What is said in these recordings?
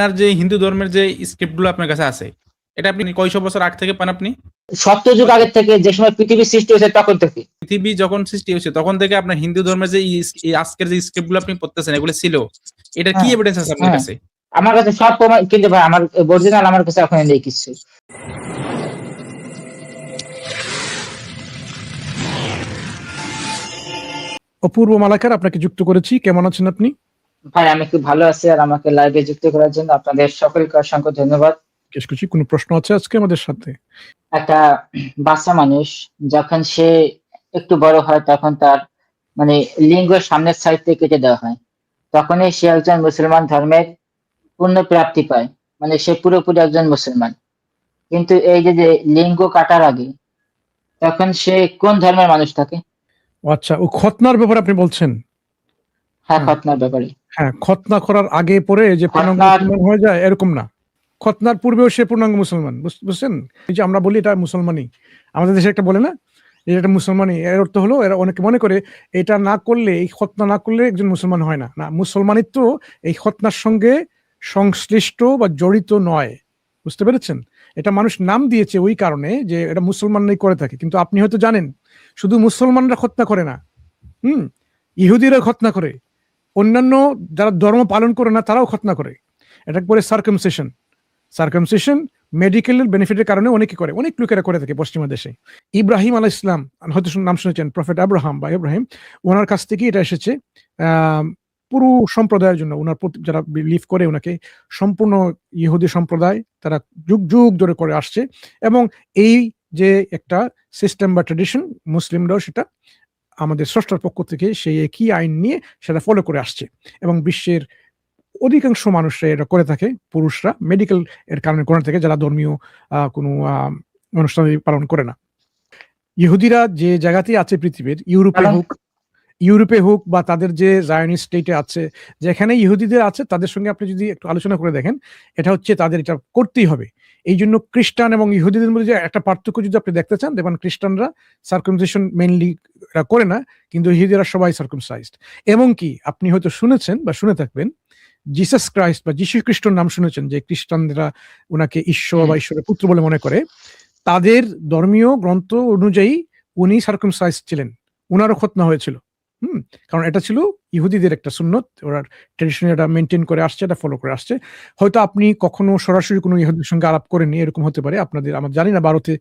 আপনার যে হিন্দু ধর্মের যে স্ক্রিপ্টগুলো আপনার কাছে আছে এটা আপনি কয়শো বছর আগ থেকে পান আপনি? আগের থেকে যে সময় পৃথিবী সৃষ্টি হয়েছে তখন থেকে। পৃথিবী যখন সৃষ্টি হয়েছে তখন থেকে আপনার হিন্দু ধর্মের যে আজকের যে স্ক্রিপ্টগুলো আপনি পড়তেছেন এগুলো ছিল। এটা কি হ্যাঁ, এভিডেন্স আছে আপনার হ্যাঁ। কাছে? আমার কাছে সব প্রমাণ কিন্তু ভাই আমার অরিজিনাল আমার কাছে এখন নেই কিছু। অপূর্ব মালাকার আপনাকে যুক্ত করেছি। কেমন আছেন আপনি? ভাই আমি খুব ভালো আছি আর আমাকে লাইভে যুক্ত করার জন্য আপনাদের সকলকে অসংখ্য ধন্যবাদ। করছি কোনো প্রশ্ন আছে আজকে আমাদের সাথে? একটা বাচ্চা মানুষ যখন সে একটু বড় হয় তখন তার মানে লিঙ্গ সামনের সাইড থেকে কেটে দেওয়া হয়। তখনই সে একজন মুসলমান ধর্মের পূর্ণ প্রাপ্তি পায়। মানে সে পুরোপুরি একজন মুসলমান। কিন্তু এই যে যে লিঙ্গ কাটার আগে তখন সে কোন ধর্মের মানুষ থাকে? আচ্ছা ও খতনার ব্যাপারে আপনি বলছেন? হ্যাঁ খতনার ব্যাপারে। হ্যাঁ খতনা করার আগে পরে যে পূর্ণাঙ্গ মুসলমান হয়ে যায় এরকম না। খতনার পূর্বেও সে পূর্ণাঙ্গ মুসলমান বুঝছেন? এই যে আমরা বলি এটা মুসলমানই। আমাদের দেশে একটা বলে না? এটা মুসলমানই। এর অর্থ হলো এরা অনেকে মনে করে এটা না করলে এই খতনা না করলে একজন মুসলমান হয় না। না মুসলমানিত্ব এই খতনার সঙ্গে সংশ্লিষ্ট বা জড়িত নয়। বুঝতে পেরেছেন? এটা মানুষ নাম দিয়েছে ওই কারণে যে এটা মুসলমানরাই করে থাকে। কিন্তু আপনি হয়তো জানেন শুধু মুসলমানরা খতনা করে না। হুম? ইহুদিরা খতনা করে। অন্যান্য যারা ধর্ম পালন করে না, তারাও খতনা করে। এটা করে সার্কামসেশন সার্কামসেশন মেডিকেলের বেনিফিটের কারণে অনেকে করে, অনেক লোকেরা করে থাকে পশ্চিমা দেশে। ইব্রাহিম আলাহ ইসলাম হয়তো নাম শুনেছেন প্রফেট আব্রাহাম বা ইব্রাহিম, ওনার কাছ থেকে এটা এসেছে পুরো সম্প্রদায়ের জন্য, ওনার প্রতি- যারা বিলিভ করে ওনাকে, সম্পূর্ণ ইহুদি সম্প্রদায়, তারা যুগ যুগ ধরে করে আসছে। এবং এই যে একটা সিস্টেম বা ট্রেডিশন মুসলিমরাও সেটা আমাদের স্রষ্টার পক্ষ থেকে সেই একই আইন নিয়ে সেটা ফলো করে আসছে। এবং বিশ্বের অধিকাংশ মানুষরা এটা করে থাকে পুরুষরা মেডিকেল এর কারণে করে থাকে যারা ধর্মীয় কোনো অনুষ্ঠান পালন করে না। ইহুদিরা যে জায়গাতেই আছে পৃথিবীর ইউরোপে হোক ইউরোপে হোক বা তাদের যে জায়নিস্ট স্টেটে আছে যেখানে ইহুদিদের আছে তাদের সঙ্গে আপনি যদি একটু আলোচনা করে দেখেন এটা হচ্ছে তাদের এটা করতেই হবে। এই জন্য খ্রিস্টান এবং ইহুদিদের মধ্যে যে একটা পার্থক্য যদি আপনি দেখতে চান দেখবেন খ্রিস্টানরা সার্কমসেশন মেইনলি করে না কিন্তু ইহুদিরা সবাই সার্কমসাইজড এবং কি আপনি হয়তো শুনেছেন বা শুনে থাকবেন জিসাস ক্রাইস্ট বা যীশু খ্রিস্টর নাম শুনেছেন যে খ্রিস্টানরা ওনাকে ঈশ্বর বা ঈশ্বরের পুত্র বলে মনে করে তাদের ধর্মীয় গ্রন্থ অনুযায়ী উনি সার্কমসাইজ ছিলেন। উনারও খতনা হয়েছিল। হুম, কারণ এটা ছিল ইহুদিদের একটা সুন্নত, ওরা ট্রেডিশন এটা মেনটেন করে আসছে, এটা ফলো করে আসছে। হয়তো আপনি কখনো সরাসরি কোনো ইহুদির সঙ্গে আলাপ করেননি, এরকম হতে পারে। আপনাদের, আমরা জানি না ভারতে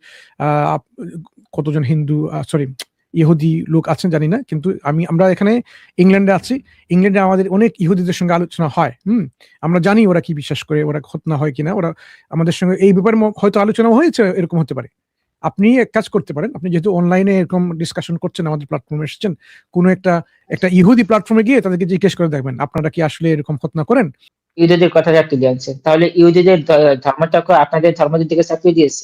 কতজন হিন্দু সরি ইহুদি লোক আছেন জানি না, কিন্তু আমি, আমরা এখানে ইংল্যান্ডে আছি। ইংল্যান্ডে আমাদের অনেক ইহুদিদের সঙ্গে আলোচনা হয়, হুম, আমরা জানি ওরা কি বিশ্বাস করে, ওরা খতনা হয় কিনা, ওরা আমাদের সঙ্গে এই ব্যাপারে হয়তো আলোচনা হয়েছে, এরকম হতে পারে। আপনি এক কাজ করতে পারেন। আপনি যেহেতু অনলাইনে এরকম ডিসকাশন করছেন আমাদের প্ল্যাটফর্মে এসেছেন কোনো একটা একটা ইহুদি প্ল্যাটফর্মে গিয়ে তাদেরকে জিজ্ঞেস করে দেখবেন আপনারা কি আসলে এরকম খতনা করেন? ইহুদিদের কথাটা তুলে আনছে তাহলে ইহুদিদের ধর্মটাকে আপনাদের ধর্মের দিকে চাপিয়ে দিয়েছে।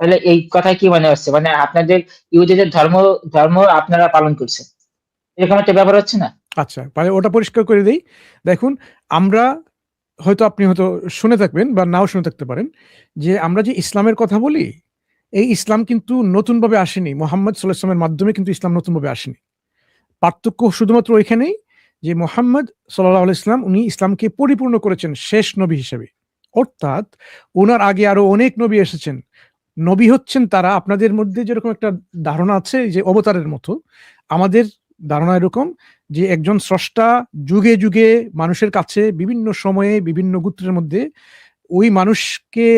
তাহলে এই কথা কি মনে হচ্ছে? মানে আপনাদের ইহুদিদের ধর্ম ধর্ম আপনারা পালন করছেন। এরকম একটা ব্যাপার হচ্ছে না? আচ্ছা তাহলে ওটা পরিষ্কার করে দেই। দেখুন আমরা হয়তো আপনি হয়তো শুনে থাকবেন বা নাও শুনে থাকতে পারেন যে আমরা যে ইসলামের কথা বলি এই ইসলাম কিন্তু নতুনভাবে আসেনি। মোহাম্মদ সাল্লাহ ইসলামের মাধ্যমে কিন্তু ইসলাম নতুনভাবে আসেনি। পার্থক্য শুধুমাত্র ওইখানেই যে মোহাম্মদ সাল্লাহ ইসলাম উনি ইসলামকে পরিপূর্ণ করেছেন শেষ নবী হিসেবে। অর্থাৎ ওনার আগে আরও অনেক নবী এসেছেন। নবী হচ্ছেন তারা, আপনাদের মধ্যে যেরকম একটা ধারণা আছে যে অবতারের মতো, আমাদের ধারণা এরকম যে একজন স্রষ্টা যুগে যুগে মানুষের কাছে বিভিন্ন সময়ে বিভিন্ন গোত্রের মধ্যে ওই মানুষকে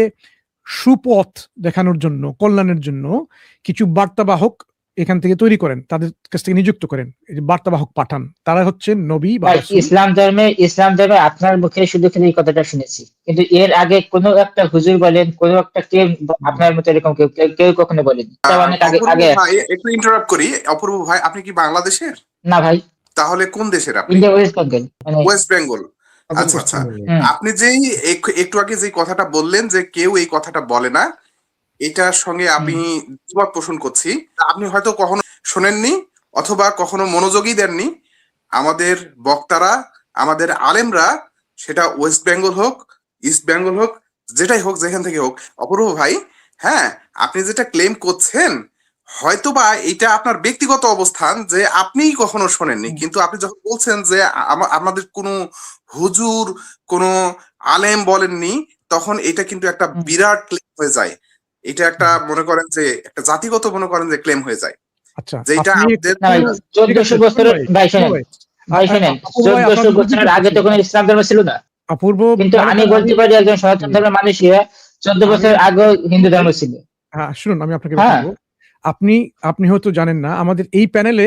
সুপথ দেখানোর জন্য কল্যাণের জন্য কিছু বার্তাবাহক এখান থেকে তৈরি করেন তাদের কাছ থেকে নিযুক্ত করেন। এই যে বার্তাবাহক পাঠান তারা হচ্ছেন নবী বা ভাই, ইসলাম ধর্মে ইসলাম ধর্মে আপনার মুখে শুধু এই কথাটা শুনেছি। কিন্তু এর আগে কোনো একটা হুজুর বলেন কোনো একটা কেউ আপনার মতো এরকম কেউ কেউ- কখনো বলেনি। আগে ভাই একটু ইন্টারাপ্ট করি। অপূর্ব ভাই আপনি কি বাংলাদেশের? না ভাই। তাহলে কোন দেশের আপনি? ওয়েস্ট বেঙ্গল মানে ওয়েস্ট বেঙ্গল। আচ্ছা আচ্ছা। আপনি যেই একটু আগে যে কথাটা বললেন যে কেউ এই কথাটা বলে না এটার সঙ্গে আমি দ্বিমত পোষণ করছি। আপনি হয়তো কখনো শোনেননি অথবা কখনো মনোযোগই দেননি। আমাদের বক্তারা আমাদের আলেমরা সেটা ওয়েস্ট বেঙ্গল হোক ইস্ট বেঙ্গল হোক যেটাই হোক যেখান থেকে হোক অপূর্ব ভাই হ্যাঁ আপনি যেটা ক্লেম করছেন হয়তোবা এটা আপনার ব্যক্তিগত অবস্থান যে আপনিই কখনো শোনেননি। কিন্তু আপনি যখন বলছেন যে আমা- আমাদের কোনো হুজুর কোনো আলেম বলেননি তখন এটা কিন্তু একটা বিরাট ক্লেম হয়ে যায়। এটা একটা মনে করেন যে একটা জাতিগত মনে করেন যে ক্লেম হয়ে যায়। আচ্ছা যেটা চোদ্দশো বছরের ভাই, শোনেন। ভাই, শোনেন চোদ্দশো বছরের আগে তো কোনো ইসলাম ধর্ম ছিল না। অপূর্ব কিন্তু আমি বলতে পারি একজন সনাতন ধর্মের মানুষ চোদ্দ বছর আগেও হিন্দু ধর্ম ছিল। হ্যাঁ শুনুন আমি আপনাকে হ্যাঁ। বলব। আপনি আপনি হয়তো জানেন না আমাদের এই প্যানেলে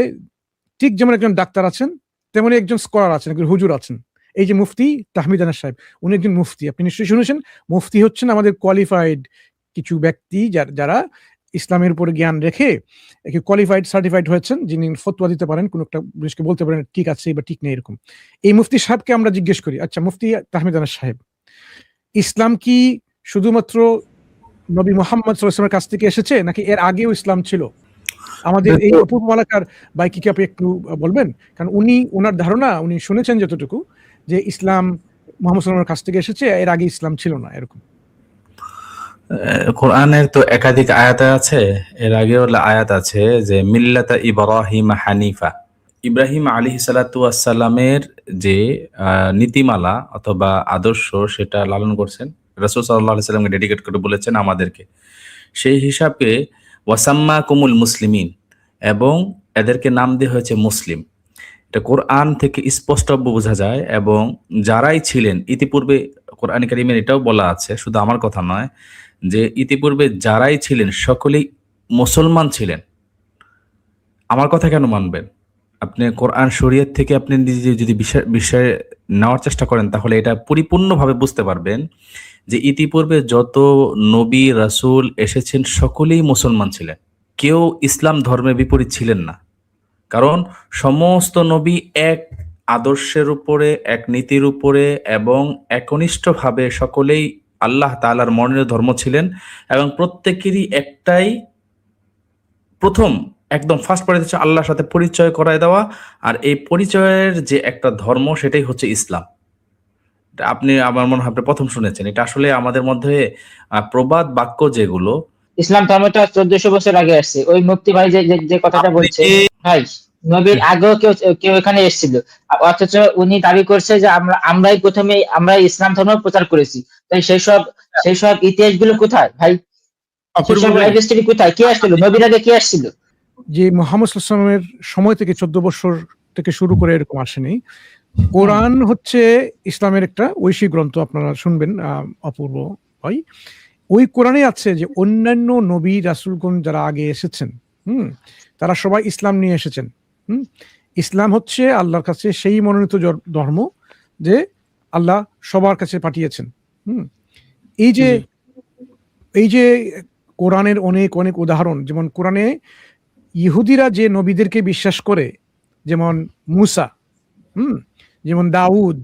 ঠিক যেমন একজন ডাক্তার আছেন তেমনি একজন স্কলার আছেন একজন হুজুর আছেন। এই যে মুফতি তাহমিদ আনাস সাহেব উনি একজন মুফতি। আপনি নিশ্চয়ই শুনেছেন মুফতি হচ্ছেন আমাদের কোয়ালিফাইড কিছু ব্যক্তি যার- যারা ইসলামের উপরে জ্ঞান রেখে কোয়ালিফাইড সার্টিফাইড হয়েছেন যিনি ফতোয়া দিতে পারেন কোনো একটা জিনিসকে বলতে পারেন ঠিক আছে বা ঠিক নেই এরকম। এই মুফতি সাহেবকে আমরা জিজ্ঞেস করি আচ্ছা মুফতি তাহমিদ আনাস সাহেব ইসলাম কি শুধুমাত্র নবী মোহাম্মদ সাল্লামের কাছ থেকে এসেছে নাকি এর আগেও ইসলাম ছিল? আমাদের এই অপূর্ব মালাকার বাইকি কি আপনি একটু বলবেন কারণ উনি ওনার ধারণা উনি শুনেছেন যতটুকু যে ইসলাম মোহাম্মদ সাল্লামের কাছ থেকে এসেছে, এর আগে ইসলাম ছিল না, এরকম। কোরআনের তো একাধিক আয়াত আছে, এর আগেও আয়াত আছে যে মিল্লাতা ইব্রাহিম হানিফা। ইব্রাহিম আলী সালাতামের যে নীতিমালা অথবা আদর্শ সেটা লালন করছেন, রসুল সাল্লাহ সাল্লামকে ডেডিকেট করে বলেছেন আমাদেরকে। সেই হিসাবে ওয়াসাম্মা কুমুল মুসলিমিন এবং এদেরকে নাম দেওয়া হয়েছে মুসলিম। এটা কোরআন থেকে স্পষ্ট বোঝা যায় এবং যারাই ছিলেন, ইতিপূর্বে কোরআন কারিমের এটাও বলা আছে, শুধু আমার কথা নয়, যে ইতিপূর্বে যারাই ছিলেন, সকলেই মুসলমান ছিলেন। আমার কথা কেন মানবেন? আপনি কোরআন শরীয়ত থেকে আপনি নিজে যদি বিষয়ে নেওয়ার চেষ্টা করেন, তাহলে এটা পরিপূর্ণভাবে বুঝতে পারবেন যে ইতিপূর্বে যত নবী, রাসূল এসেছেন, সকলেই মুসলমান ছিলেন। কেউ ইসলাম ধর্মের বিপরীত ছিলেন না। কারণ সমস্ত নবী এক আদর্শের উপরে, এক নীতির উপরে এবং একনিষ্ঠভাবে সকলেই আল্লাহ তাআলার মনোনীত ধর্ম ছিলেন এবং প্রত্যেকেরই একটাই প্রথম, একদম ফার্স্ট পয়েন্ট হচ্ছে আল্লাহর সাথে পরিচয় করায় দেওয়া আর এই পরিচয়ের যে একটা ধর্ম সেটাই হচ্ছে ইসলাম। আপনি, আমার মনে হয় আপনি প্রথম শুনেছেন। এটা আসলে আমাদের মধ্যে প্রবাদ বাক্য যেগুলো ইসলাম ধর্মটা চোদ্দশো বছর আগে আসছে। ওই মুক্তি ভাই যে যে- কথাটা বলছে ভাই নবীর আগেও কেউ কেউ এখানে এসেছিল। অথচ উনি দাবি করছে যে আমরা আমরাই প্রথমে আমরা ইসলাম ধর্ম প্রচার করেছি। তাই সেই সব সেই সব ইতিহাসগুলো কোথায় ভাই? সেই অপূর্ব সব ভাই, লাইফ স্টোরি কোথায়? কে আসছিল? নবীর আগে কে আসছিল? যে মোহাম্মদ সাল্লামের সময় থেকে চোদ্দ বছর থেকে শুরু করে এরকম আসেনি। কোরআন হচ্ছে ইসলামের একটা ঐশী গ্রন্থ আপনারা শুনবেন আহ, অপূর্ব ভাই ওই কোরআনে আছে যে অন্যান্য নবী রাসুলগণ যারা আগে এসেছেন হুম তারা সবাই ইসলাম নিয়ে এসেছেন হুম। ইসলাম হচ্ছে আল্লাহর কাছে সেই মনোনীত ধর্ম যে আল্লাহ সবার কাছে পাঠিয়েছেন হুম। এই যে এই যে কোরআনের অনেক অনেক উদাহরণ যেমন কোরআনে ইহুদিরা যে নবীদেরকে বিশ্বাস করে যেমন মুসা হুম যেমন দাউদ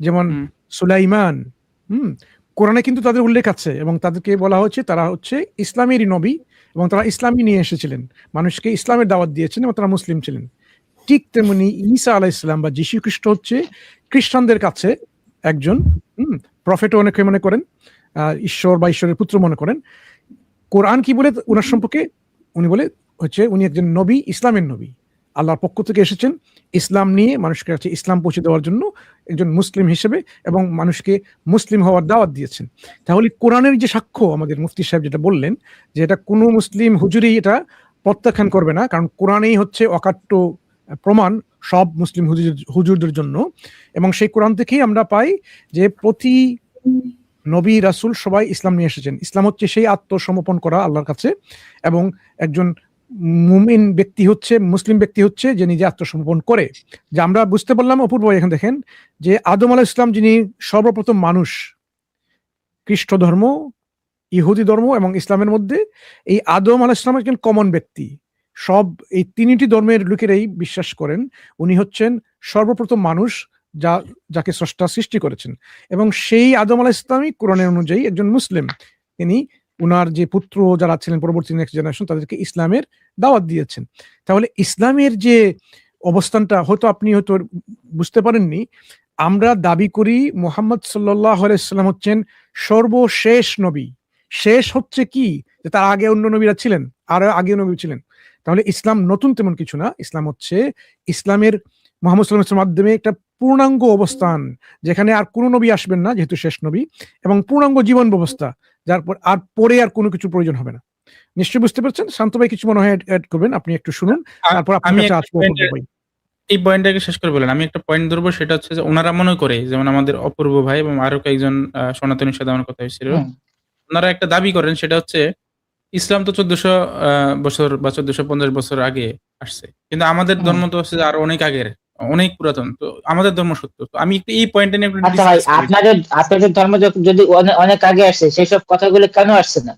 যেমন সুলাইমান হুম কোরআনে কিন্তু তাদের উল্লেখ আছে এবং তাদেরকে বলা হচ্ছে তারা হচ্ছে ইসলামেরই নবী এবং তারা ইসলামই নিয়ে এসেছিলেন। মানুষকে ইসলামের দাওয়াত দিয়েছেন এবং তারা মুসলিম ছিলেন। ঠিক তেমনি ঈসা আলাহ ইসলাম বা যীশু খ্রিস্ট হচ্ছে খ্রিস্টানদের কাছে একজন, হুম প্রফেটও অনেকে মনে করেন ঈশ্বর বা ঈশ্বরের পুত্র মনে করেন। কোরআন কি বলে? ওনার সম্পর্কে উনি বলে হচ্ছে উনি একজন নবী, ইসলামের নবী। আল্লাহর পক্ষ থেকে এসেছেন ইসলাম নিয়ে, মানুষকে কাছে ইসলাম পৌঁছে দেওয়ার জন্য একজন মুসলিম হিসেবে এবং মানুষকে মুসলিম হওয়ার দাওয়াত দিয়েছেন। তাহলে কোরআনের যে সাক্ষ্য আমাদের মুফতি সাহেব যেটা বললেন, যে এটা কোনো মুসলিম হুজুরি এটা প্রত্যাখ্যান করবে না, কারণ কোরআনেই হচ্ছে অকাট্য প্রমাণ সব মুসলিম হুজুর, হুজুরদের জন্য। এবং সেই কোরআন থেকেই আমরা পাই যে প্রতি নবী, রাসুল সবাই ইসলাম নিয়ে এসেছেন। ইসলাম হচ্ছে সেই আত্মসমর্পণ করা আল্লাহর কাছে এবং একজন মুমিন ব্যক্তি হচ্ছে, মুসলিম ব্যক্তি হচ্ছে যে নিজে আত্মসমর্পণ করে। যে আমরা বুঝতে পারলাম, অপূর্ব এখানে দেখেন যে আদম আলাহ ইসলাম যিনি সর্বপ্রথম মানুষ, খ্রিস্ট ধর্ম, ইহুদি ধর্ম এবং ইসলামের মধ্যে, এই আদম আলাহ ইসলাম একজন কমন ব্যক্তি। সব এই তিনটি ধর্মের লোকেরাই বিশ্বাস করেন, উনি হচ্ছেন সর্বপ্রথম মানুষ যা, যাকে স্রষ্টা সৃষ্টি করেছেন। এবং সেই আদম আলাহ ইসলামী কোরআনের অনুযায়ী একজন মুসলিম। তিনি উনার যে পুত্র যারা ছিলেন পরবর্তী নেক্সট জেনারেশন তাদেরকে ইসলামের দাওয়াত দিয়েছেন। তাহলে ইসলামের যে অবস্থানটা, হয়তো আপনি হয়তো বুঝতে পারেননি, আমরা দাবি করি মোহাম্মদ সাল্লাহ সাল্লাম হচ্ছেন সর্বশেষ নবী। শেষ হচ্ছে কি? যে তার আগে অন্য নবীরা ছিলেন, আর আগে নবী ছিলেন। তাহলে ইসলাম নতুন তেমন কিছু না, ইসলাম হচ্ছে ইসলামের মোহাম্মদ সাল্লামের মাধ্যমে একটা পূর্ণাঙ্গ অবস্থান, যেখানে আর কোনো নবী আসবেন না, যেহেতু শেষ নবী, এবং পূর্ণাঙ্গ জীবন ব্যবস্থা। যার পর আর পরে আর কোনো কিছু প্রয়োজন হবে না। নিশ্চয়ই বুঝতে পারছেন? শান্ত ভাই কিছু মনে হয় অ্যাড করবেন? আপনি একটু শুনুন তারপর আসব ভাই। এই পয়েন্টটাকে শেষ করে বলেন। আমি একটা পয়েন্ট ধরবো সেটা হচ্ছে যে ওনারা মনে করে যেমন আমাদের অপূর্ব ভাই এবং আরও কয়েকজন আহ, সনাতনীর সাথে আমার কথা হয়েছিল ওনারা একটা দাবি করেন সেটা হচ্ছে ইসলাম তো চোদ্দশো বছর বা চোদ্দশো পঞ্চাশ বছর আগে আসছে। কিন্তু আমাদের ধর্ম তো হচ্ছে আরও অনেক আগের। অনেক পুরাতন তো আমাদের ধর্ম সত্য। তো আমি একটু এই পয়েন্টটা নিয়ে একটু আচ্ছা ভাই আপনাদের আপনাদের ধর্ম যদি অনেক আগে আসছে সেই সব কথাগুলো কেন আসছে না?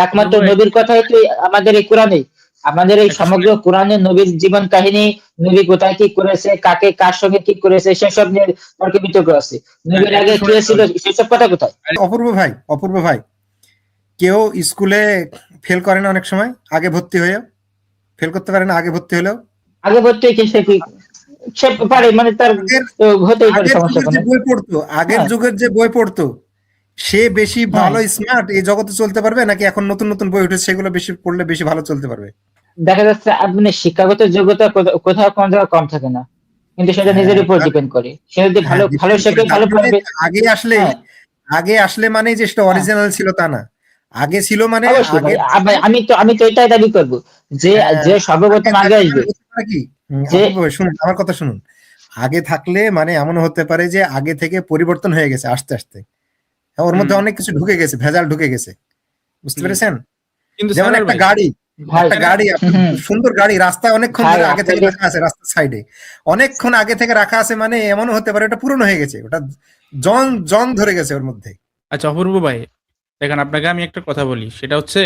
একমাত্র নবীর কথাই তো আমাদের এই কোরআনে? আমাদের এই সমগ্র কোরআনে নবীর জীবন কাহিনী নবী কোথায় কি করেছে কাকে কার সঙ্গে কি করেছে সেসব নিয়ে তর্ক বিতর্ক আছে। নবীর হ্যাঁ, আগে কে ছিল সেসব কথা কোথায়? অপূর্ব ভাই অপূর্ব ভাই কেউ স্কুলে ফেল করে না অনেক সময়? আগে ভর্তি হয়ে ফেল করতে পারে না আগে ভর্তি হলেও? আগে ভর্তি কি? সে পারে মানে তার হতেই পারে সমস্যা বই পড়তো আগের হ্যাঁ। যুগের যে বই পড়তো সে বেশি হ্যাঁ। ভালো স্মার্ট এই জগতে চলতে পারবে নাকি এখন নতুন নতুন বই উঠেছে সেগুলো বেশি পড়লে বেশি ভালো চলতে পারবে? দেখা যাচ্ছে আপনি শিক্ষাগত যোগ্যতা কোথাও কোন জায়গায় কম থাকে না। কিন্তু সেটা হ্যাঁ, নিজের উপর ডিপেন্ড করে। সে যদি ভালো ভালো শেখে ভালো মানে পড়বে আগে আসলে। আগে আসলে মানে যে সেটা অরিজিনাল ছিল তা না। আগে ছিল মানে আমি- তো আমি তো এটাই দাবি করব যে যে সর্বপ্রথম আগে আসবে। কি? শুনুন আমার কথা শুনুন। আগে থাকলে মানে এমন হতে পারে যে আগে থেকে পরিবর্তন হয়ে গেছে আস্তে আস্তে। হ্যাঁ, ওর মধ্যে অনেক কিছু ঢুকে গেছে ভেজাল ঢুকে গেছে। বুঝতে পেরেছেন? যেমন একটা গাড়ি একটা গাড়ি সুন্দর গাড়ি রাস্তায় অনেকক্ষণ ধরে আগে থেকে রাখা আছে রাস্তার সাইডে। অনেকক্ষণ আগে থেকে রাখা আছে মানে এমনও হতে পারে ওটা পুরনো হয়ে গেছে ওটা জন জন ধরে গেছে ওর মধ্যে। আচ্ছা অপূর্ব ভাই দেখেন আপনাকে আমি একটা কথা বলি সেটা হচ্ছে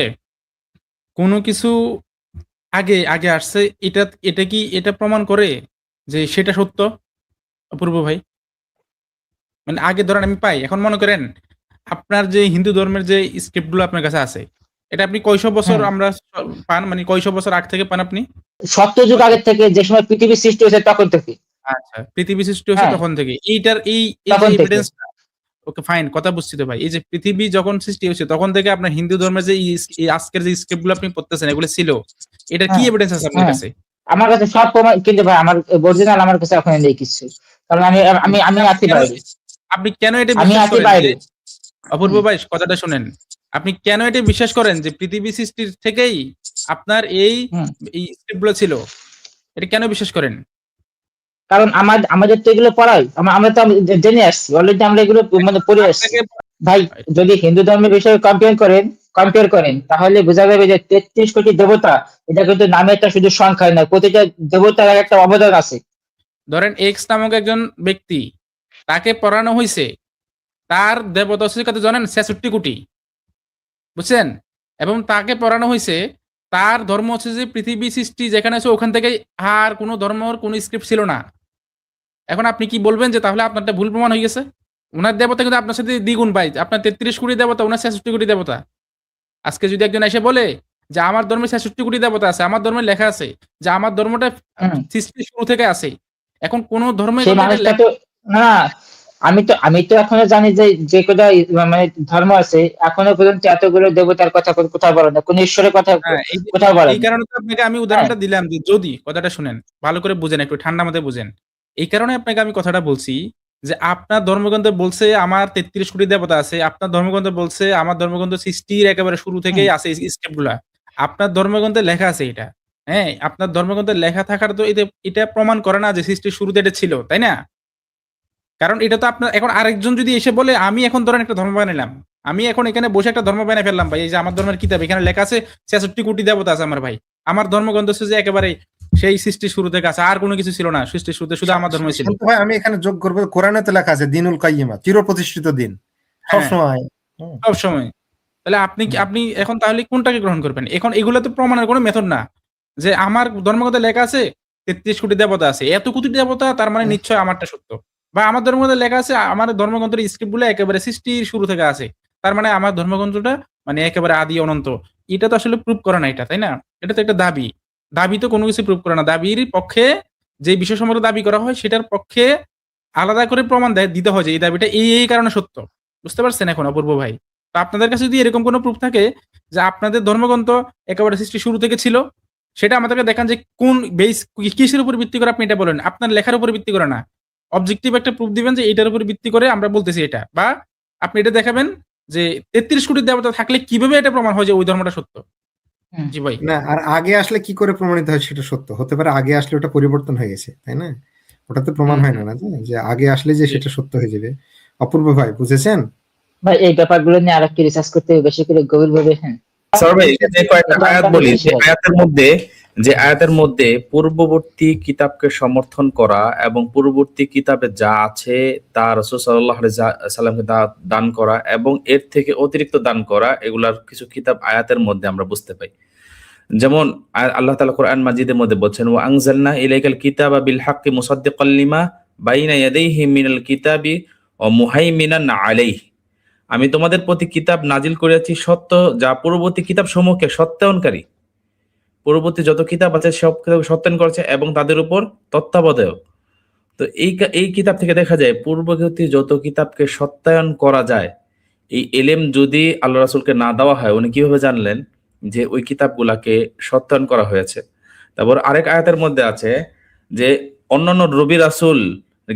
কোনো কিছু আগে আগে আসছে। এটা এটা কি এটা প্রমাণ করে যে সেটা সত্য অপূর্ব ভাই? মানে আগে ধরেন আমি পাই এখন মনে করেন আপনার যে হিন্দু ধর্মের যে স্ক্রিপ্টগুলো আপনার কাছে আছে এটা আপনি কয়শো বছর। আমরা পান? মানে কয়শো বছর আগ থেকে পান আপনি? সত্যযুগ আগের থেকে যে সময় পৃথিবী সৃষ্টি হয়েছে তখন থেকে। আচ্ছা পৃথিবী সৃষ্টি হচ্ছে হ্যাঁ। তখন থেকে। এইটার এই এভিডেন্স ওকে ফাইন কথা বুঝছি তো ভাই। এই যে পৃথিবী যখন সৃষ্টি হচ্ছে তখন থেকে আপনার হিন্দু ধর্মের যে আজকের যে স্ক্রিপ্টগুলো আপনি পড়তেছেন এগুলো ছিল। এটা কি হ্যাঁ। এভিডেন্স আছে আপনার হ্যাঁ। কাছে? আমার কাছে সব প্রমাণ কিন্তু ভাই আমার অরিজিনাল আমার কাছে এখন নেই কিছু। কারণ আমি আমি আমি আছি বাইরে। আপনি কেন এটা আমি বিশ্বাস আছি করেন বাইরে। যে- অপূর্ব ভাই কথাটা শুনেন। আপনি কেন এটা বিশ্বাস করেন যে পৃথিবী সৃষ্টির থেকেই আপনার এই। এই স্ক্রিপ্টগুলো ছিল? এটা কেন বিশ্বাস করেন? কারণ আমার আমাদের তো এগুলো পড়াই। আমরা তো জেনে আসছি। অলরেডি আমরা এগুলো মানে পড়ে আসছি। ভাই যদি হিন্দু ধর্মের বিষয়ে কম্পেয়ার করেন কম্পেয়ার করেন তাহলে বোঝা যাবে যে তেত্রিশ কোটি দেবতা এটা কিন্তু নামে একটা শুধু সংখ্যায় নয় প্রতিটা দেবতার একটা অবদান আছে। ধরেন এক্স নামক একজন ব্যক্তি তাকে পড়ানো হয়েছে তার দেবতা কত জানেন ছেষট্টি কোটি। বুঝছেন? এবং তাকে পড়ানো হয়েছে তার ধর্ম হচ্ছে যে পৃথিবী সৃষ্টি যেখানে আছে ওখান থেকে আর কোনো ধর্মর কোনো স্ক্রিপ্ট ছিল না। এখন আপনি কি বলবেন যে তাহলে আপনারটা ভুল প্রমাণ হয়ে গেছে? ওনার দেবতা কিন্তু আপনার সাথে দ্বিগুণ পাই আপনার তেত্রিশ কোটি দেবতা ওনার ছেষট্টি কোটি দেবতা। আজকে যদি একজন এসে বলে যে আমার ধর্মে ছেষট্টি কোটি দেবতা আছে আমার ধর্মে লেখা আছে যে আমার ধর্মটা সৃষ্টি শুরু থেকে আছে। এখন কোন ধর্মে না আমি তো আমি তো এখনও জানি যে যে কটা মানে ধর্ম আছে এখনও পর্যন্ত এতগুলো দেবতার কথা কোথাও বলে না কোন ঈশ্বরের কথা হ্যাঁ, কোথাও বলে এই কারণে তো আপনাকে আমি উদাহরণটা দিলাম যে যদি কথাটা শুনেন ভালো করে বুঝেন একটু ঠান্ডা মাথায় বুঝেন। এই কারণে আপনাকে আমি কথাটা বলছি যে আপনার ধর্মগ্রন্থ বলছে আমার তেত্রিশ কোটি দেবতা আছে আপনার ধর্মগ্রন্থ বলছে আমার ধর্মগ্রন্থ সৃষ্টির একেবারে শুরু থেকেই আছে স্টেপগুলা আপনার ধর্মগ্রন্থে লেখা আছে এটা হ্যাঁ? আপনার ধর্মগ্রন্থে লেখা থাকার তো এটা এটা প্রমাণ করে না যে সৃষ্টির শুরুতে এটা ছিল তাই না? কারণ এটা তো আপনার এখন আরেকজন যদি এসে বলে আমি এখন ধরেন একটা ধর্ম বানাইলাম আমি এখন এখানে বসে একটা ধর্ম বানাই ফেললাম ভাই এই যে আমার ধর্মের কিতাব এখানে লেখা আছে ছেষট্টি কোটি দেবতা আছে আমার ভাই আমার ধর্মগ্রন্থ হচ্ছে যে একেবারে সেই সৃষ্টির শুরু থেকে আছে আর কোনো কিছু ছিল না সৃষ্টির শুরুতে শুধু আমার ধর্ম ছিল। ভাই আমি এখানে যোগ করব কোরআনে তো লেখা আছে দিনুল কাইয়িমা চির প্রতিষ্ঠিত দিন। হ্যাঁ। সবসময়। হুম। তাহলে আপনি কি আপনি এখন তাহলে কোনটাকে গ্রহণ করবেন? এখন এগুলো তো প্রমাণের কোনো মেথড না। যে আমার ধর্মগ্রন্থে লেখা আছে তেত্রিশ কোটি দেবতা আছে এত কোটি দেবতা তার মানে নিশ্চয় আমারটা সত্য। বা আমার ধর্মগ্রন্থে লেখা আছে আমার ধর্মগ্রন্থের স্ক্রিপ্টগুলো একেবারে সৃষ্টির শুরু থেকে আছে। তার মানে আমার ধর্মগ্রন্থটা মানে একেবারে আদি অনন্ত। এটা তো আসলে প্রুভ করে না এটা তাই না? এটা তো একটা দাবি। দাবি তো কোনো কিছু প্রুভ করে না। দাবির পক্ষে যে বিষয় সম্পর্কে দাবি করা হয়, সেটার পক্ষে আলাদা করে প্রমাণ দেয়, দিতে হয় যে এই দাবিটা এই এই কারণে সত্য। বুঝতে পারছেন এখন অপূর্ব ভাই? তো আপনাদের কাছে যদি এরকম কোনো প্রুফ থাকে যে আপনাদের ধর্মগ্রন্থ একেবারে সৃষ্টি শুরু থেকে ছিল, সেটা আমাদেরকে দেখান যে কোন বেস কিসের উপর ভিত্তি করে আপনি এটা বলেন। আপনার লেখার উপর ভিত্তি করে না। অবজেক্টিভ একটা প্রুফ দিবেন যে এটার উপর ভিত্তি করে আমরা বলতেছি এটা। বা আপনি এটা দেখাবেন যে তেত্রিশ কোটি দেবতা থাকলে কীভাবে এটা প্রমাণ হয় যে ওই ধর্মটা সত্য। জি ভাই। না আর আগে আসলে কি করে প্রমাণিত হয় সেটা সত্য। হতে পারে আগে আসলে ওটা পরিবর্তন হয়ে গেছে তাই না? ওটা তো প্রমাণ হয় না না যে- আগে আসলে যে সেটা সত্য হয়ে যাবে। অপূর্ব ভাই বুঝেছেন? ভাই এই ব্যাপারগুলো নিয়ে আরেকটু রিসার্চ করতে হবে বেশি করে গভীর ভাবে হ্যাঁ। স্যার ভাই যে কয়েকটা আয়াত বলি যে আয়াতের মধ্যে যে আয়াতের মধ্যে পূর্ববর্তী কিতাবকে সমর্থন করা এবং পূর্ববর্তী কিতাবে যা আছে তা রসুল সাল্লাহ সাল্লামকে দান করা এবং এর থেকে অতিরিক্ত দান করা, এগুলার কিছু কিতাব আয়াতের মধ্যে আমরা বুঝতে পাই। যেমন আল্লাহ তাআলা কোরআন মাজিদের মধ্যে বলছেন, ওয়া আনজালনা ইলাইকাল কিতাবা বিল হাক্কি মুসাদ্দিকাল লিমা বাইনা ইয়াদাইহি মিনাল কিতাবি ওয়া মুহাইমিনান আলাইহি। আমি তোমাদের প্রতি কিতাব নাজিল করেছি সত্য, যা পূর্ববর্তী কিতাব সমূহকে সত্যায়নকারী। পূর্ববর্তী যত কিতাব আছে, সব কিতাব সত্যায়ন করেছে এবং তাদের উপর তত্ত্বাবধায়ক। তো এই এই কিতাব থেকে দেখা যায়, পূর্ববর্তী যত কিতাবকে সত্যায়ন করা যায়, এই এলেম যদি আল্লাহ রাসুলকে না দেওয়া হয়, উনি কীভাবে জানলেন যে ওই কিতাবগুলাকে সত্যায়ন করা হয়েছে? তারপর আরেক আয়াতের মধ্যে আছে যে, অন্যান্য রবি রাসুল,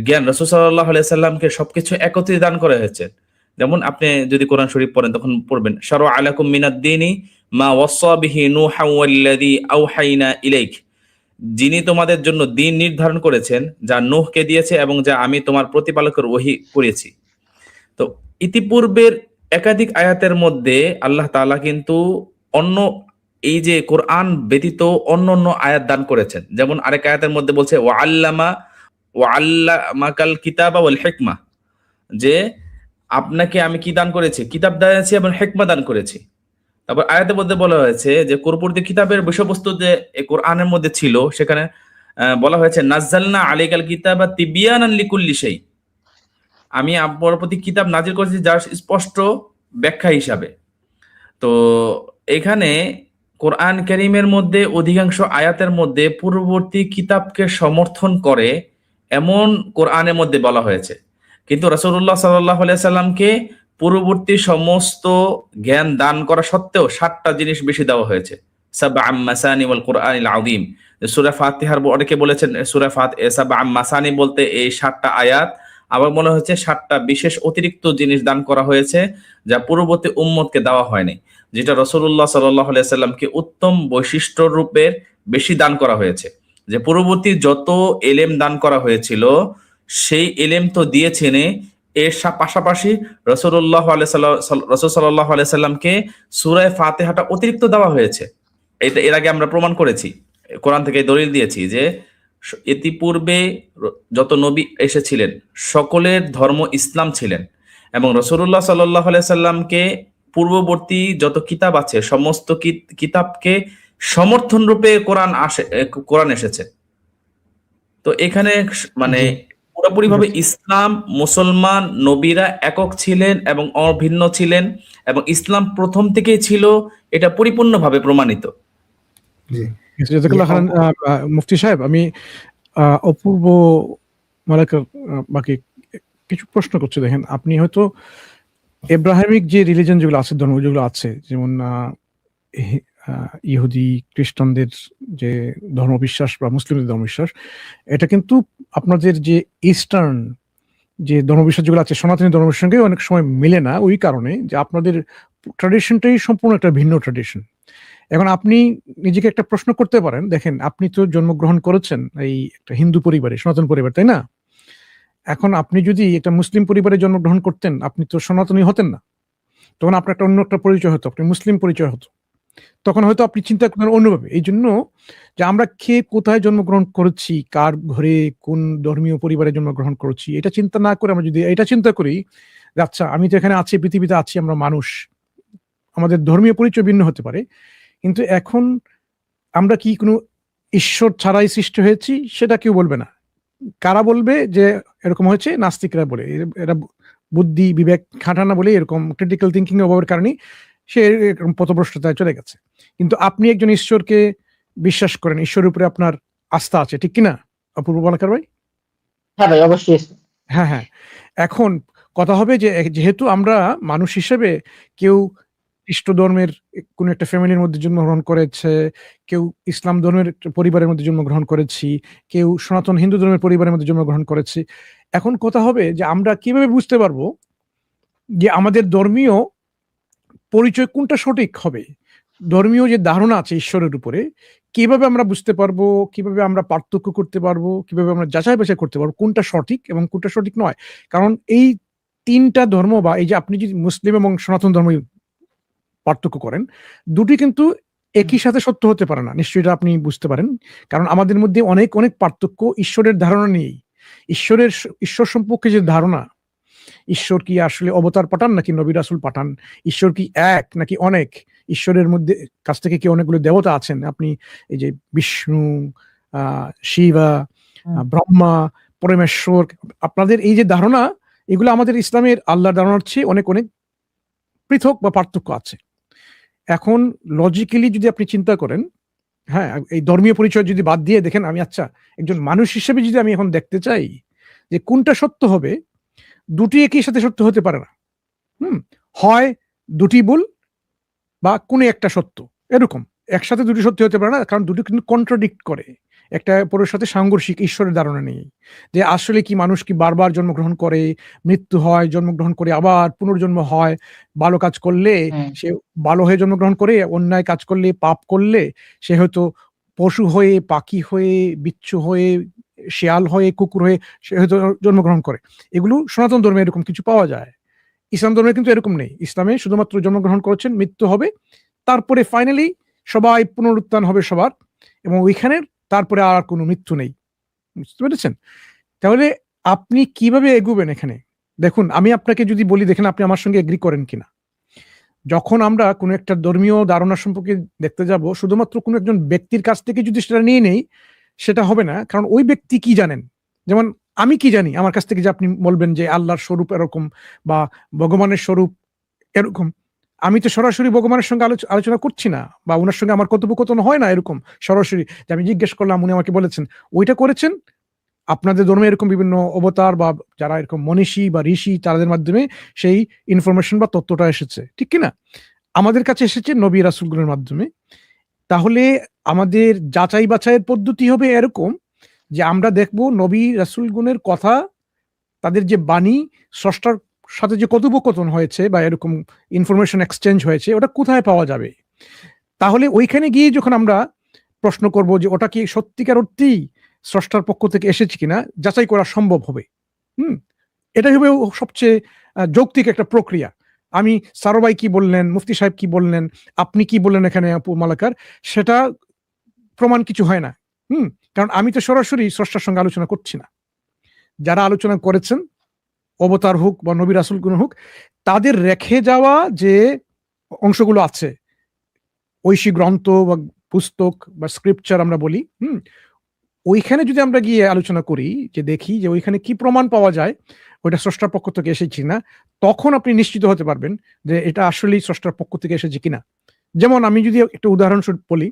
জ্ঞান, রসুল সাল্লাহ সাল্লামকে সবকিছু একত্রিত দান করা হয়েছে। যেমন আপনি যদি কোরআন শরীফ পড়েন, তখন পড়বেন শারু আলাকুম মিনাদ-দীনি মা ইলাইক। যিনি তোমাদের জন্য দিন নির্ধারণ করেছেন, যা নূহকে দিয়েছে এবং যা আমি তোমার প্রতিপালকের ওহী করেছি। তো ইতিপূর্বের একাধিক আয়াতের মধ্যে আল্লাহ তালা কিন্তু অন্য এই যে কোরআন ব্যতীত অন্য অন্য আয়াত দান করেছেন। যেমন আরেক আয়াতের মধ্যে বলছে ওয়া আল্লামা ওয়া আল্লামাকাল কিতাবা ওয়াল হিকমা। যে, আপনাকে আমি কি দান করেছি? কিতাব দিয়েছি এবং হেকমা দান করেছি। তারপর আয়াতের মধ্যে বলা হয়েছে যে পূর্ববর্তী কিতাবের বিষয়বস্তু যে কোরআনের মধ্যে ছিল, সেখানে বলা হয়েছে, নাজ্জালনা আলাইকাল কিতাবা তিবিয়ানান লিকুল্লি সেই আমি আপনার প্রতি কিতাব নাজির করেছি যার স্পষ্ট ব্যাখ্যা হিসাবে। তো এখানে কোরআন করিমের মধ্যে, অধিকাংশ আয়াতের মধ্যে পূর্ববর্তী কিতাবকে সমর্থন করে এমন কোরআনের মধ্যে বলা হয়েছে। কিন্তু রাসূলুল্লাহ সাল্লাহ সাল্লামকে পূর্ববর্তী সমস্ত জ্ঞান দান করা সত্ত্বেও সাতটা জিনিস বেশি দেওয়া হয়েছে। সাবআম মাসানি ওয়াল কোরআনিল আযীম। সূরা ফাতিহার অনেকে বলেছেন সূরা ফাত মাসানি বলতে এই সাতটা আয়াত। আবার মনে হচ্ছে সাতটা বিশেষ অতিরিক্ত জিনিস দান করা হয়েছে, যা পূর্ববর্তী উম্মতকে দেওয়া হয়নি, যেটা রসুল্লাহ সাল্লাহ সাল্লামকে উত্তম বৈশিষ্ট্য রূপের বেশি দান করা হয়েছে। যে পূর্ববর্তী যত এলেম দান করা হয়েছিল, সেই এলেম তো দিয়েছেন এর পাশাপাশি রসুল্লাহ রসুল সাল্লাহ সাল্লামকে সুরায় ফাতেহাটা অতিরিক্ত দেওয়া হয়েছে। এটা এর আগে আমরা প্রমাণ করেছি। কোরআন থেকে দলিল দিয়েছি যে ইতিপূর্বে যত নবী এসেছিলেন, সকলের ধর্ম ইসলাম ছিলেন এবং রসুল্লাহ সাল্লাহ সাল্লামকে পূর্ববর্তী যত কিতাব আছে, সমস্ত কিত- কিতাবকে সমর্থন রূপে কোরআন আসে কোরআন এসেছে। তো এখানে মানে পুরোপুরি ভাবে ইসলাম মুসলমান নবীরা একক ছিলেন এবং অভিন্ন ছিলেন এবং ইসলাম প্রথম থেকেই ছিল এটা পরিপূর্ণভাবে প্রমাণিত। মুফতি সাহেব আমি আহ, অপূর্ব মালাকার বাকি কিছু প্রশ্ন করছি দেখেন আপনি হয়তো এব্রাহিমিক যে রিলিজন যেগুলো আছে ধর্ম যেগুলো আছে যেমন ইহুদি খ্রিস্টানদের যে ধর্মবিশ্বাস বা মুসলিমদের ধর্মবিশ্বাস, এটা কিন্তু আপনাদের যে ইস্টার্ন যে ধর্মবিশ্বাস যেগুলো আছে, সনাতনী ধর্মের সঙ্গে অনেক সময় মিলে না, ওই কারণে যে আপনাদের ট্র্যাডিশনটাই সম্পূর্ণ একটা ভিন্ন ট্র্যাডিশন এখন আপনি নিজেকে একটা প্রশ্ন করতে পারেন, দেখেন আপনি তো জন্মগ্রহণ করেছেন এই একটা হিন্দু পরিবারে, সনাতন পরিবার, তাই না? এখন আপনি যদি একটা মুসলিম পরিবারে জন্মগ্রহণ করতেন, আপনি তো সনাতনী হতেন না। তখন আপনার একটা অন্য একটা পরিচয় হতো, আপনি মুসলিম পরিচয় হতো। তখন হয়তো আপনি চিন্তা করতেন অন্যভাবে। এই জন্য যে আমরা কে কোথায় জন্মগ্রহণ করেছি, কার ঘরে কোন ধর্মীয় পরিবারে জন্মগ্রহণ করেছি, এটা চিন্তা না করে আমরা যদি এটা চিন্তা করি আচ্ছা আমি তো এখানে আছি, পৃথিবীতে আছি, আমরা মানুষ। আমাদের ধর্মীয় পরিচয় ভিন্ন হতে পারে। কিন্তু এখন আমরা কি কোনো ঈশ্বর ছাড়াই সৃষ্টি হয়েছি, সেটা কেউ বলবে না। কারা বলবে যে এরকম হয়েছে? নাস্তিকরা বলে। এরা বুদ্ধি বিবেক খাটানা বলে এরকম ক্রিটিক্যাল থিঙ্কিং অভাবের কারণে সে এরকম পথভ্রষ্টতায় চলে গেছে। কিন্তু আপনি একজন ঈশ্বরকে বিশ্বাস করেন ঈশ্বরের উপরে আপনার আস্থা আছে ঠিক কিনা? অপূর্ব বালাকার ভাই? হ্যাঁ ভাই অবশ্যই হ্যাঁ হ্যাঁ। এখন কথা হবে যে যেহেতু আমরা মানুষ হিসেবে কেউ খ্রিস্ট ধর্মের কোন একটা ফ্যামিলির মধ্যে জন্মগ্রহণ করেছে কেউ ইসলাম ধর্মের পরিবারের মধ্যে জন্মগ্রহণ করেছি কেউ সনাতন হিন্দু ধর্মের পরিবারের মধ্যে জন্মগ্রহণ করেছি এখন কথা হবে যে আমরা কীভাবে বুঝতে পারব যে আমাদের ধর্মীয় পরিচয় কোনটা সঠিক হবে? ধর্মীয় যে ধারণা আছে ঈশ্বরের উপরে, কীভাবে আমরা বুঝতে পারব, কীভাবে আমরা পার্থক্য করতে পারব, কীভাবে আমরা যাচাই বাছাই করতে পারব, কোনটা সঠিক এবং কোনটা সঠিক নয়? কারণ এই তিনটা ধর্ম বা এই যে আপনি যদি মুসলিম এবং সনাতন ধর্ম পার্থক্য করেন, দুটি কিন্তু একই সাথে সত্য হতে পারে না। নিশ্চয়ই এটা আপনি বুঝতে পারেন। কারণ আমাদের মধ্যে অনেক অনেক পার্থক্য ঈশ্বরের ধারণা নেই ঈশ্বরের, ঈশ্বর সম্পর্কে যে ধারণা ঈশ্বর কি আসলে অবতার পাঠান নাকি নবী রাসুল পাঠান? ঈশ্বর কি এক নাকি অনেক? ঈশ্বরের মধ্যে কাছ থেকে কি অনেকগুলো দেবতা আছেন? আপনি এই যে বিষ্ণু শিবা ব্রহ্মা পরমেশ্বর আপনাদের এই যে ধারণা এগুলো আমাদের ইসলামের আল্লাহর ধারণার চেয়ে অনেক অনেক পৃথক বা পার্থক্য আছে। এখন লজিক্যালি যদি আপনি চিন্তা করেন হ্যাঁ এই ধর্মীয় পরিচয় যদি বাদ দিয়ে দেখেন আমি আচ্ছা একজন মানুষ হিসেবে যদি আমি এখন দেখতে চাই যে কোনটা সত্য হবে দুটি একই সাথে সত্য হতে পারে না। হুম? হয় দুটি ভুল বা কোনো একটা সত্য। এরকম। একসাথে দুটি সত্যি হতে পারে না কারণ দুটি কিন্তু কন্ট্রাডিক্ট করে। একটা পরের সাথে সাংঘর্ষিক ঈশ্বরের ধারণা নেই। যে আসলে কি মানুষ কি বারবার জন্মগ্রহণ করে মৃত্যু হয় জন্মগ্রহণ করে আবার পুনর্জন্ম হয় ভালো কাজ করলে সে ভালো হয়ে জন্মগ্রহণ করে অন্যায় কাজ করলে পাপ করলে সে হয়তো পশু হয়ে পাখি হয়ে বিচ্ছু হয়ে শেয়াল হয়ে, কুকুর হয়ে সে হয়তো জন্মগ্রহণ করে। এগুলো সনাতন ধর্মে এরকম কিছু পাওয়া যায়। ইসলাম ধর্মে কিন্তু এরকম নেই। ইসলামে শুধুমাত্র জন্মগ্রহণ করেছেন, মৃত্যু হবে, তারপরে ফাইনালি সবাই পুনরুত্থান হবে সবার এবং ওইখানে তারপরে আর কোনো মৃত্যু নেই। বুঝতে পেরেছেন? তাহলে আপনি কীভাবে এগুবেন এখানে? দেখুন, আমি আপনাকে যদি বলি, দেখেন আপনি আমার সঙ্গে এগ্রি করেন কিনা। যখন আমরা কোনো একটা ধর্মীয় ধারণা সম্পর্কে দেখতে যাব, শুধুমাত্র কোনো একজন ব্যক্তির কাছ থেকে যদি সেটা নিয়ে নেই সেটা হবে না, কারণ ওই ব্যক্তি কি জানেন? যেমন আমি কি জানি? আমার কাছ থেকে যে আপনি বলবেন যে আল্লাহর স্বরূপ এরকম বা ভগবানের স্বরূপ এরকম, আমি তো সরাসরি ভগবানের সঙ্গে আলোচ- আলোচনা করছি না বা ওনার সঙ্গে আমার কথোপকথন হয় না এরকম সরাসরি যে আমি জিজ্ঞেস করলাম, উনি আমাকে বলেছেন, ওইটা করেছেন? আপনাদের ধর্মে এরকম বিভিন্ন অবতার বা যারা এরকম মনীষী বা ঋষি, তাদের মাধ্যমে সেই ইনফরমেশন বা তথ্যটা এসেছে, ঠিক কি না? আমাদের কাছে এসেছে নবী রাসুলগুলোর মাধ্যমে। তাহলে আমাদের যাচাই বাছাইয়ের পদ্ধতি হবে এরকম যে আমরা দেখব নবী রাসুল গুণের কথা, তাদের যে বাণী, স্রষ্টার সাথে যে কথোপকথন হয়েছে বা এরকম ইনফরমেশন এক্সচেঞ্জ হয়েছে, ওটা কোথায় পাওয়া যাবে? তাহলে ওইখানে গিয়ে যখন আমরা প্রশ্ন করব যে ওটা কি সত্যিকার অর্থেই স্রষ্টার পক্ষ থেকে এসেছে কিনা, যাচাই করা সম্ভব হবে। হুম? এটাই হবে সবচেয়ে যৌক্তিক একটা প্রক্রিয়া। আমি সারোবাই কি বললেন, মুফতি সাহেব কি বললেন, আপনি কি বললেন এখানে আপু মালাকার, সেটা প্রমাণ কিছু হয় না। হুম? কারণ আমি তো সরাসরি স্রষ্টার সঙ্গে আলোচনা করছি না। যারা আলোচনা করেছেন, অবতার হোক বা নবী রাসুল কোন হোক, তাদের রেখে যাওয়া যে অংশগুলো আছে, ঐশী গ্রন্থ বা পুস্তক বা স্ক্রিপচার আমরা বলি, হুম? ওইখানে যদি আমরা গিয়ে আলোচনা করি, যে দেখি যে ওইখানে কি প্রমাণ পাওয়া যায়, ওইটা স্রষ্টার পক্ষ থেকে এসেছি না তখন আপনি নিশ্চিত হতে পারবেন যে এটা আসলেই স্রষ্টার পক্ষ থেকে এসেছে কিনা। যেমন আমি যদি একটা উদাহরণস্বরূপ বলি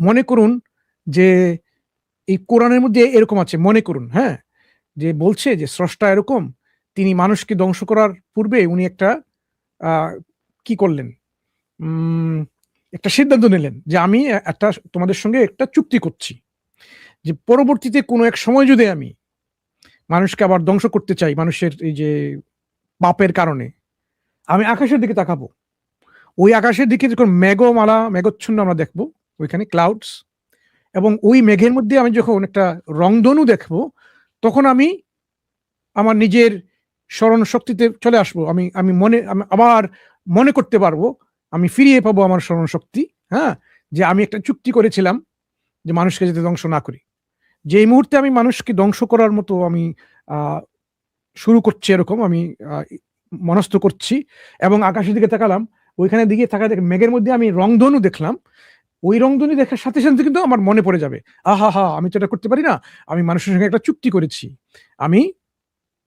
মনে করুন যে এই কোরআনের মধ্যে এরকম আছে, মনে করুন হ্যাঁ? যে বলছে যে স্রষ্টা এরকম, তিনি মানুষকে ধ্বংস করার পূর্বে উনি একটা কি করলেন? একটা সিদ্ধান্ত নিলেন যে আমি একটা, তোমাদের সঙ্গে একটা চুক্তি করছি। যে পরবর্তীতে কোনো এক সময় যদি আমি মানুষকে আবার ধ্বংস করতে চাই, মানুষের এই যে পাপের কারণে, আমি আকাশের দিকে তাকাবো। ওই আকাশের দিকে যখন মেঘমালা, মেঘচ্ছন্ন আমরা দেখব ওইখানে ক্লাউডস এবং ওই মেঘের মধ্যে আমি যখন একটা রংধনু দেখব, তখন আমি আমার নিজের স্মরণ শক্তিতে চলে আসব। আমি আমি মনে, আমি আবার মনে করতে পারব, আমি ফিরিয়ে পাবো আমার স্মরণ শক্তি হ্যাঁ? যে আমি একটা চুক্তি করেছিলাম যে মানুষকে যাতে ধ্বংস না করি। যে এই মুহূর্তে আমি মানুষকে ধ্বংস করার মতো আমি শুরু করছি এরকম, আমি মনস্থ করছি এবং আকাশের দিকে তাকালাম। ওইখানে দিকে থাকা মেঘের মধ্যে আমি রংধনু দেখলাম। ওই রংধনু দেখার সাথে সাথে কিন্তু আমার মনে পড়ে যাবে। আহা, হা, আমি তো এটা করতে পারি না। আমি মানুষের সঙ্গে একটা চুক্তি করেছি। আমি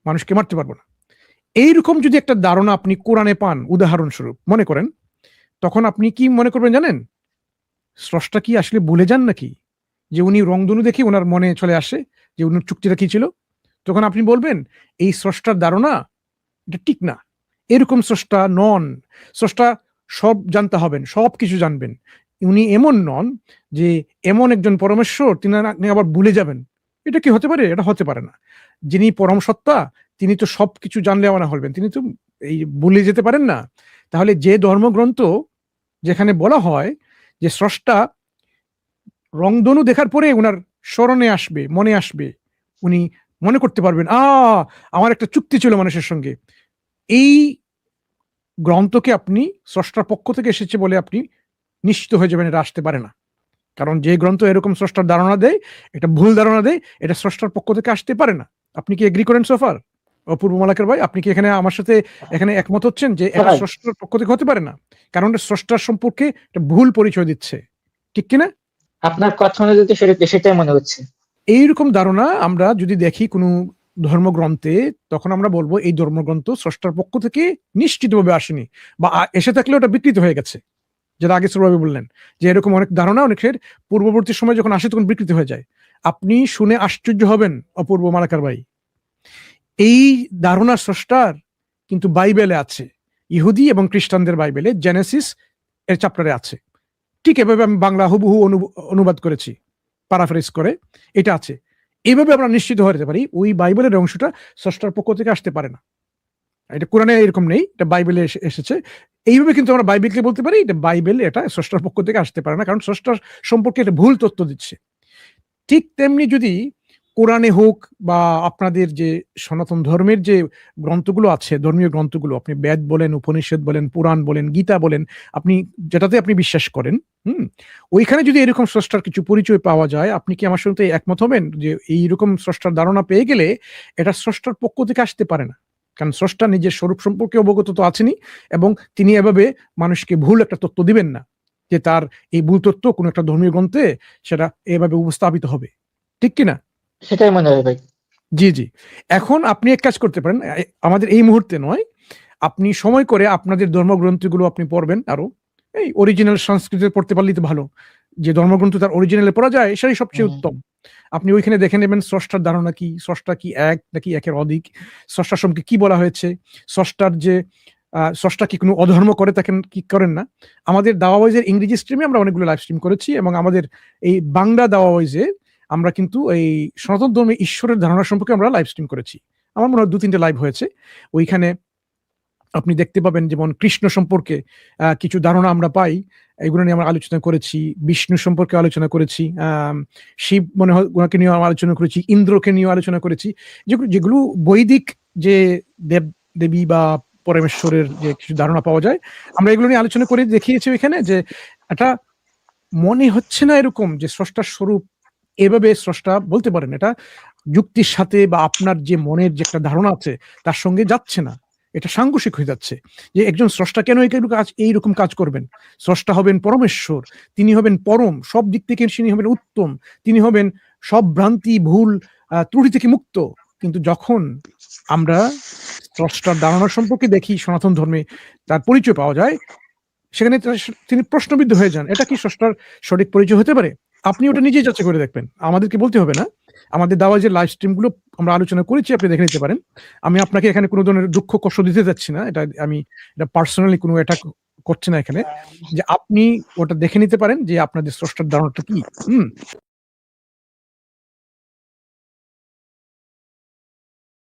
মানুষকে মারতে পারব না। এইরকম যদি একটা ধারণা আপনি কোরআনে পান, উদাহরণস্বরূপ, মনে করেন, তখন আপনি কি মনে করবেন জানেন? স্রষ্টা কি আসলে ভুলে যান নাকি? যে উনি রংধনু দেখে ওনার মনে চলে আসে যে উনার চুক্তিটা কি ছিল? তখন আপনি বলবেন, এই স্রষ্টার ধারণা, এটা ঠিক না। এরকম স্রষ্টা নন। স্রষ্টা সব জানতে হবেন, সব কিছু জানবেন। উনি এমন নন যে এমন একজন পরমেশ্বর তিনি আবার ভুলে যাবেন। এটা কি হতে পারে? এটা হতে পারে না। যিনি পরম সত্তা, তিনি তো সব কিছু জানলে আমার হলবেন তিনি তো এই ভুলে যেতে পারেন না। তাহলে যে ধর্মগ্রন্থ যেখানে বলা হয় যে স্রষ্টা রংধনু দেখার পরে ওনার স্মরণে আসবে, মনে আসবে, উনি মনে করতে পারবেন, আ, আমার একটা চুক্তি ছিল মানুষের সঙ্গে। এই গ্রন্থকে আপনি, স্রষ্টার পক্ষ থেকে এসেছে বলে আপনি নিশ্চিত হয়ে যাবেন এটা আসতে পারে না। কারণ যে গ্রন্থ এরকম স্রষ্টার ধারণা দেয় এটা ভুল ধারণা দেয় এটা স্রষ্টার পক্ষ থেকে আসতে পারে না। আপনি কি এগ্রি করেন সোফার অপূর্ব মালাকের ভাই আপনি কি এখানে আমার সাথে এখানে একমত হচ্ছেন যে এটা হ্যাঁ। স্রষ্টার পক্ষ থেকে হতে পারে না? কারণ এটা স্রষ্টার সম্পর্কে একটা ভুল পরিচয় দিচ্ছে। ঠিক কিনা? আপনার কথা অনুযায়ী সেটা সেটাই মনে হচ্ছে। এইরকম ধারণা আমরা যদি দেখি কোনো ধর্মগ্রন্থে তখন আমরা বলব এই ধর্মগ্রন্থ স্রষ্টার পক্ষ থেকে নিশ্চিতভাবে আসেনি বা এসে থাকলে ওটা বিকৃত হয়ে গেছে। যেটা আগে সুরভাবে বললেন, যে এরকম অনেক ধারণা অনেকের পূর্ববর্তী সময় যখন আসে তখন বিকৃত হয়ে যায়। আপনি শুনে আশ্চর্য হবেন, অপূর্ব মালাকার ভাই। এই ধারণার স্রষ্টার কিন্তু বাইবেলে আছে। ইহুদি এবং খ্রিস্টানদের বাইবেলে জেনেসিস এর চ্যাপ্টারে আছে। ঠিক এভাবে আমি বাংলা হুবহু অনু- অনুবাদ করেছি প্যারাফ্রেজ করে, এটা আছে। এইভাবে আমরা নিশ্চিত হতে পারি, ওই বাইবেলের অংশটা স্রষ্টার পক্ষ থেকে আসতে পারে না। এটা কোরআনে এরকম নেই, এটা বাইবেলে এসে- এসেছে। এইভাবে কিন্তু আমরা বাইবেলকে বলতে পারি এটা বাইবেল এটা স্রষ্টার পক্ষ থেকে আসতে পারে না, কারণ স্রষ্টার সম্পর্কে এটা ভুল তথ্য দিচ্ছে। ঠিক তেমনি যদি কোরআনে হোক বা আপনাদের যে সনাতন ধর্মের যে গ্রন্থগুলো আছে, ধর্মীয় গ্রন্থগুলো, আপনি বেদ বলেন, উপনিষদ বলেন, পুরাণ বলেন, গীতা বলেন, আপনি যেটাতে আপনি বিশ্বাস করেন, হুম, ওইখানে যদি এরকম স্রষ্টার কিছু পরিচয় পাওয়া যায়, আপনি কি আমার সঙ্গে একমত হবেন যে এইরকম স্রষ্টার ধারণা পেয়ে গেলে এটা স্রষ্টার পক্ষ থেকে আসতে পারে না? কারণ স্রষ্টা নিজের স্বরূপ সম্পর্কে অবগত তো আছেনই এবং তিনি এভাবে মানুষকে ভুল একটা তত্ত্ব দিবেন না যে তার এই ভুল তত্ত্ব কোনো একটা ধর্মীয় গ্রন্থে সেটা এভাবে উপস্থাপিত হবে। ঠিক কিনা? সেটাই মনে হয় ভাই। জি জি। এখন আপনি এক কাজ করতে পারেন আমাদের এই মুহূর্তে নয় আপনি সময় করে আপনাদের ধর্মগ্রন্থগুলো আপনি পড়বেন আরও এই অরিজিনাল সংস্কৃতে পড়তে পারলেই তো ভালো। যে ধর্মগ্রন্থ তার অরিজিনালে পড়া যায় সেটাই সবচেয়ে উত্তম। আপনি ওইখানে দেখে নেবেন স্রষ্টার ধারণা কি? স্রষ্টা কি এক নাকি একের অধিক? স্রষ্টার সম্পর্কে কি বলা হয়েছে? স্রষ্টার যে স্রষ্টা কি কোনো অধর্ম করে তাকে কি করেন না? আমাদের দাওয়াওয়াইজের ইংরেজি স্ট্রিমে আমরা অনেকগুলো লাইভ স্ট্রিম করেছি এবং আমাদের এই বাংলা দাওয়াওয়াইজে আমরা কিন্তু এই সনাতন ধর্মে ঈশ্বরের ধারণা সম্পর্কে আমরা লাইভ স্ট্রিম করেছি। আমার মনে হয় দু তিনটে লাইভ হয়েছে। ওইখানে আপনি দেখতে পাবেন যেমন কৃষ্ণ সম্পর্কে কিছু ধারণা আমরা পাই। এগুলো নিয়ে আমরা আলোচনা করেছি, বিষ্ণু সম্পর্কে আলোচনা করেছি শিব মনে হয় ওনাকে নিয়ে আলোচনা করেছি, ইন্দ্রকে নিয়ে আলোচনা করেছি। যেগুলো যেগুলো বৈদিক যে দেব, দেবী বা পরমেশ্বরের যে কিছু ধারণা পাওয়া যায়, আমরা এগুলো নিয়ে আলোচনা করে দেখিয়েছি এখানে যে এটা মনে হচ্ছে না এরকম যে স্রষ্টার স্বরূপ এভাবে স্রষ্টা বলতে পারেন। এটা যুক্তির সাথে বা আপনার যে মনের যে একটা ধারণা আছে, তার সঙ্গে যাচ্ছে না। এটা সাংঘর্ষিক হয়ে যাচ্ছে যে একজন স্রষ্টা কেন কাজ এইরকম কাজ করবেন? স্রষ্টা হবেন পরমেশ্বর, তিনি হবেন পরম, সব দিক থেকে তিনি হবেন উত্তম, তিনি হবেন সব ভ্রান্তি, ভুল ত্রুটি থেকে মুক্ত। কিন্তু যখন আমরা স্রষ্টার ধারণা সম্পর্কে দেখি সনাতন ধর্মে তার পরিচয় পাওয়া যায়, সেখানে তিনি প্রশ্নবিদ্ধ হয়ে যান, এটা কি স্রষ্টার সঠিক পরিচয় হতে পারে? আপনি ওটা নিজেই যাচাই করে দেখবেন, আমাদেরকে বলতে হবে না। আমাদের দেওয়া যে লাইভ স্ট্রিমগুলো আমরা আলোচনা করেছি, আপনি দেখে নিতে পারেন। আমি আপনাকে এখানে কোনো ধরনের দুঃখ, কষ্ট দিতে যাচ্ছি না। এটা আমি, এটা পার্সোনালি কোনো এটা করছি না এখানে। যে আপনি ওটা দেখে নিতে পারেন যে আপনাদের স্রষ্টার ধারণাটা কি। হুম?